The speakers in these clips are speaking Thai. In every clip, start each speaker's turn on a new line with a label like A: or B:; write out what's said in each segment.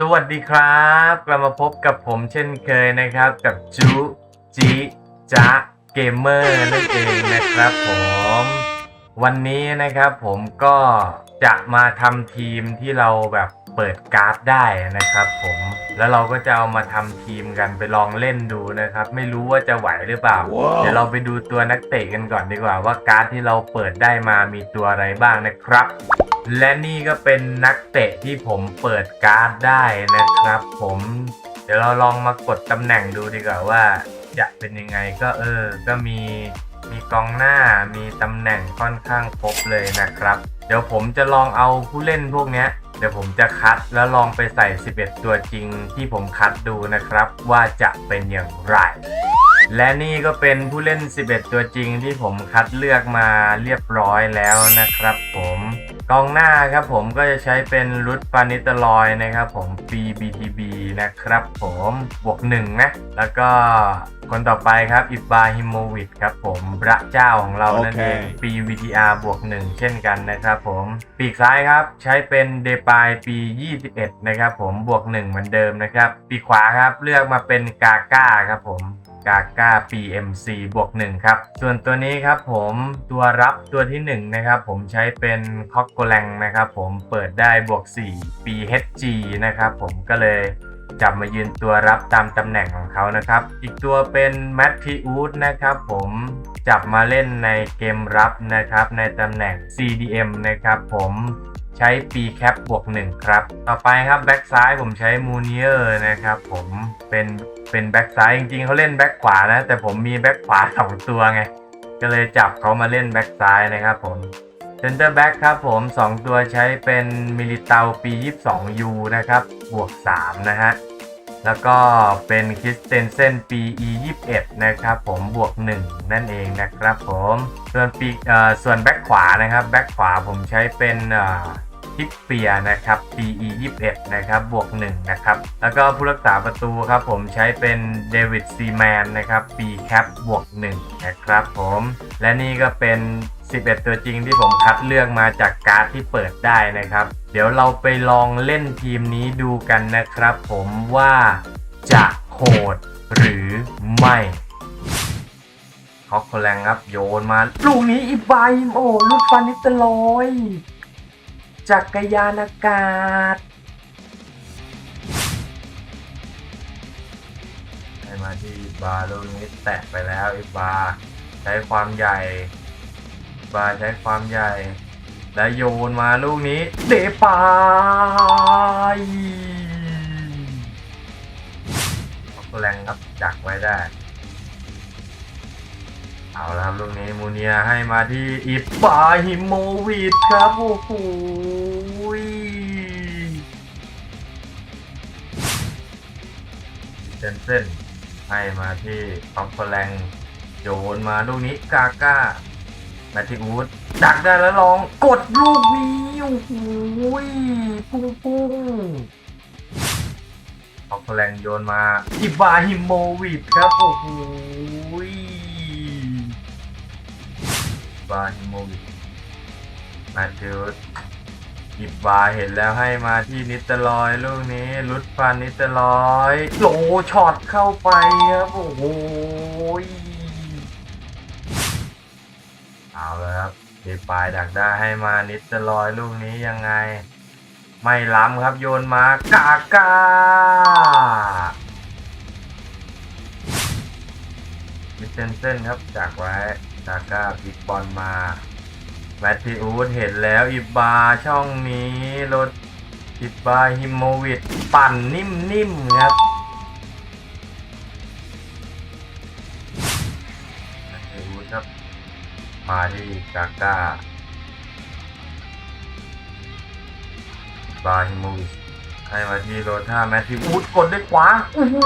A: สวัสดีครับกลับมาพบกับผมเช่นเคยนะครับ กับจูจิจ๊ะเกมเมอร์นั่นเองนะครับผม วันนี้นะครับผมก็จะมาทำทีมที่เราแบบเปิดการ์ดได้นะครับผมแล้วเราก็จะเอามาทำทีมกันไปลองเล่นดูนะครับ ไม่รู้ว่าจะไหวหรือเปล่าเดี๋ยวเราไปดูตัวนักเตะกันก่อนดีกว่า ว่าการ์ดที่เราเปิดได้มามีตัวอะไรบ้างนะครับ และนี่ก็เป็นนักเตะที่ผมเปิดการ์ดได้นะครับ ผมเดี๋ยวเราลองมากดตำแหน่งดูดีกว่าว่า จะเป็นยังไงก็เออ ก็มีมีกองหน้ามีตำแหน่งค่อนข้างครบเลยนะครับ เดี๋ยวผมจะลองเอาผู้เล่นพวกเนี้ยเดี๋ยวผมจะคัดแล้วลองไปใส่ 11 ตัวจริงที่ผมคัดดูนะครับ ว่าจะเป็นอย่างไรและนี่ก็เป็นผู้เล่น 11 ตัวจริงที่ผมคัดเลือกมาเรียบร้อยแล้วนะครับผม กองหน้าครับผมก็จะใช้เป็นรุดปานิตลอยนะครับผม BBTB นะครับผมบวกหนึ่งนะ แล้วก็คนต่อไปครับอิบราฮิโมวิชครับผมพระเจ้าของเรานั่นเอง
B: โอเค
A: ปี VTR บวกหนึ่งเช่นกันนะครับผมปีกซ้ายครับใช้เป็นเดปายปี 21 นะครับผมบวกหนึ่งเหมือนเดิมนะครับ ปีกขวาครับเลือกมาเป็นกาก้าครับผม กาก้า PMC บวก1ครับ ส่วนตัวนี้ครับผมตัวรับตัวที่ 1 นะครับ ผมใช้เป็นคอกโกแลงนะครับผมเปิดได้บวก 4 PHG นะครับผมก็เลยจับมายืนตัวรับตามตำแหน่งของเขานะครับ อีกตัวเป็นแมทธิอูดนะครับผมจับมาเล่นในเกมรับนะครับในตำแหน่ง CDM นะครับผมใช้ P cap บวก1ครับ ต่อไปครับแบ็กซ้ายผมใช้มูเนียร์นะครับผมเป็น เป็นแบ็กซ้ายจริงๆเขาเล่นแบ็กขวานะ แต่ผมมีแบ็กขวา2ตัวไง ก็เลยจับเขามาเล่นแบ็กซ้ายนะครับผมเซนเตอร์แบ็กครับผม 2 ตัวใช้เป็นมิลิเตาปี 22U นะครับ บวก 3 นะฮะ แล้วก็เป็นคริสเตนเซนปี E 21 นะครับผมบวก 1 นั่นเองนะครับผม ส่วนปีอ่อส่วนแบ็กขวานะครับ แบ็กขวาผมใช้เป็น ทิปเปียนะครับ PE 21นะครับบวก1นะครับแล้วก็ผู้รักษาประตูครับผมใช้เป็นเดวิดซีแมนนะครับ P cap บวก1นะครับผมและนี่ก็เป็น 11 ตัวจริงที่ผมคัดเลือกมาจากการ์ดที่เปิดได้นะครับ เดี๋ยวเราไปลองเล่นทีมนี้ดูกันนะครับ ผมว่าจะโหดหรือไม่ฮอกโคแลงครับโยนมา ลูกนี้อีบายโอ้ลูกฟันนิตลอย จักรยานอากาศให้มาที่บาลูกนี้แตะไปแล้วอีบาใช้ความใหญ่ บาใช้ความใหญ่ และโยนมาลูกนี้ เดปายแรงครับจักไว้ได้ เอาละครับลูกนี้มูเนียให้มาที่อิบาฮิโมวิชครับโอ้โห นเซนให้มาที่ออกแรงโยนมาลูกนี้กาก้าแมทธิวูดดักได้แล้วลองกดลูกนี้โอ้โหยปุ้งปุ้งออกแรงโยนมาอิบาฮิโมวิชครับโอ้โหยอิบาฮิโมวิชแมทธิวอิ บราเห็นแล้วให้มาที่นิตลอยลูกนี้ลุดฟันนิตลอยโลช็อตเข้าไปครับโอ้โหยเอาแล้วครับเดปายดักได้ให้มานิดจะลอยลูกนี้ยังไง ไม่ล้ำครับโยนมากากามิเซนเซนครับจากไว้กากาปิดบอลมา แมทธิอูดเห็นแล้วอิบาช่องนี้รถอิบาฮิโมวิดปั่นนิ่มๆครับแมทธิอูดครับ มาที่กาก้าบาฮิมูสให้มาที่โรท่าแมทธิวูดกดด้วยขวาโอ้โห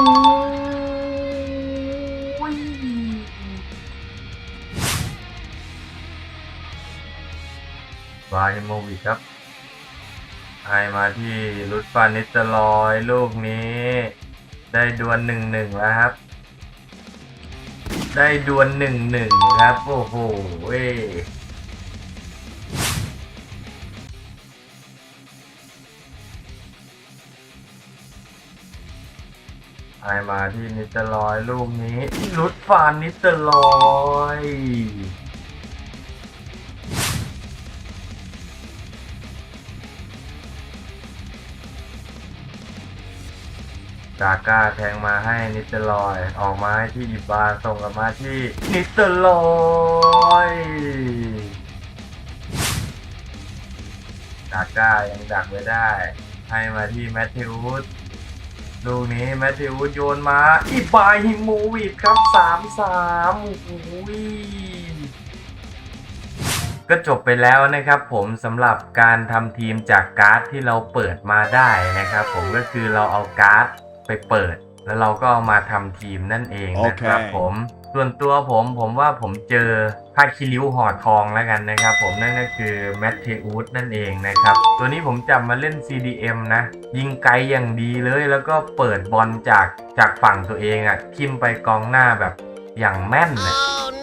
A: บาฮิโมวิชครับให้มาที่ลุดฟานิสเตอรยลูกนี้ ได้ดวลหนึ่งหนึ่งแล้วครับ ได้ดวลหนึ่งหนึ่งครับ โอ้โหเว้ยไอมาที่นิสเตอรยลูกนี้ลุดฟานนิสเตอรอย กาก้าแทงมาให้นิสเตอรอย ออกมาให้ที่อิบาส่งกลับมาที่นิสเตอรอยดาก้ายังดักไว้ได้ ให้มาที่แมทธิวสลูกนี้แมทธิวสโยนมาอิบาฮิโมวิชครับสามสามโอ้โหก็จบไปแล้วนะครับผมสำหรับการทำทีมจากการ์ดที่เราเปิดมาได้นะครับผมก็คือเราเอาการ์ด ไปเปิด แล้วเราก็เอามาทำทีมนั่นเองนะครับ
B: โอเค
A: ผมส่วนตัวผมผมว่าผมเจอผ้าคิริ้วห่อทองแล้วกันนะครับ ผมนั่นก็คือแมทเทอุสนั่นเองนะครับ ตัวนี้ผมจับมาเล่น CDM นะ ยิงไกลอย่างดีเลยแล้วก็เปิดบอลจากจากฝั่งตัวเองอะ่ะทิมไปกองหน้าแบบอย่างแม่นนะ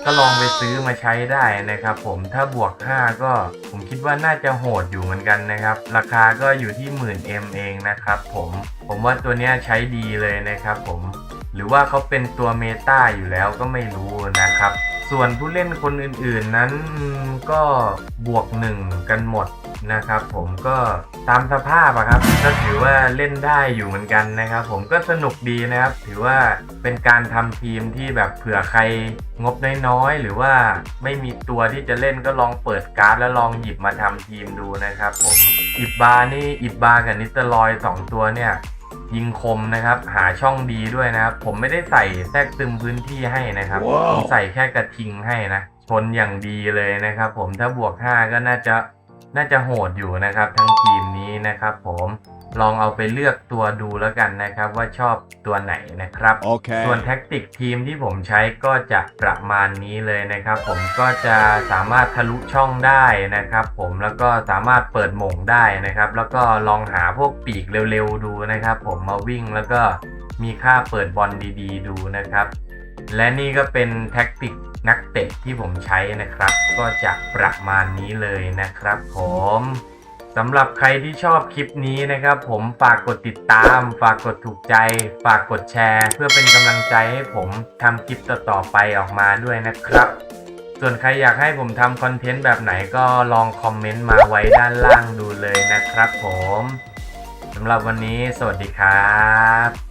A: ก็ลองไปซื้อมาใช้ได้นะครับผมถ้าบวก 5 ก็ผมคิดว่าน่าจะโหดอยู่เหมือนกันนะครับ ราคาก็อยู่ที่หมื่น M เองนะครับผมผมว่าตัวนี้ใช้ดีเลยนะครับผมหรือว่าเขาเป็นตัวเมตาอยู่แล้วก็ไม่รู้นะครับ ส่วนผู้เล่นคนอื่นๆนั้นก็บวกหนึ่งกันหมด นะครับผมก็ตามสภาพอะครับก็ถือว่าเล่นได้อยู่เหมือนกันนะครับ ผมก็สนุกดีนะครับ ถือว่าเป็นการทำทีมที่แบบเผื่อใครงบน้อยๆหรือว่าไม่มีตัวที่จะเล่นก็ลองเปิดการ์ดแล้วลองหยิบมาทำทีมดูนะครับ ผมอิบบานี่อิบบากับนิสเตอรอยด์สองตัวเนี่ยยิงคมนะครับ หาช่องดีด้วยนะครับ ผมไม่ได้ใส่แทรกซึมพื้นที่ให้นะครับ
B: ว้าว
A: ผมใส่แค่กระทิงให้นะชนอย่างดีเลยนะครับ ผมถ้าบวก 5 ก็น่าจะ น่าจะโหดอยู่นะครับทั้งทีมนี้นะครับผมลองเอาไปเลือกตัวดูแล้วกันนะครับว่าชอบตัวไหนนะครับ
B: Okay.
A: ส่วนแท็กติกทีมที่ผมใช้ก็จะประมาณนี้เลยนะครับ ผมก็จะสามารถทะลุช่องได้นะครับ ผมแล้วก็สามารถเปิดหม่งได้นะครับ แล้วก็ลองหาพวกปีกเร็วๆดูนะครับ ผมมาวิ่งแล้วก็มีค่าเปิดบอลดีๆ ดูนะครับ และนี่ก็เป็นแท็กติกนักเตะที่ผมใช้นะครับ ก็จะประมาณนี้เลยนะครับผมสำหรับใครที่ชอบคลิปนี้นะครับ ผมฝากกดติดตาม ฝากกดถูกใจ ฝากกดแชร์ เพื่อเป็นกำลังใจให้ผมทำคลิปต่อๆไปออกมาด้วยนะครับ ส่วนใครอยากให้ผมทำคอนเทนต์แบบไหนก็ลองคอมเมนต์มาไว้ด้านล่างดูเลยนะครับผมสำหรับวันนี้สวัสดีครับ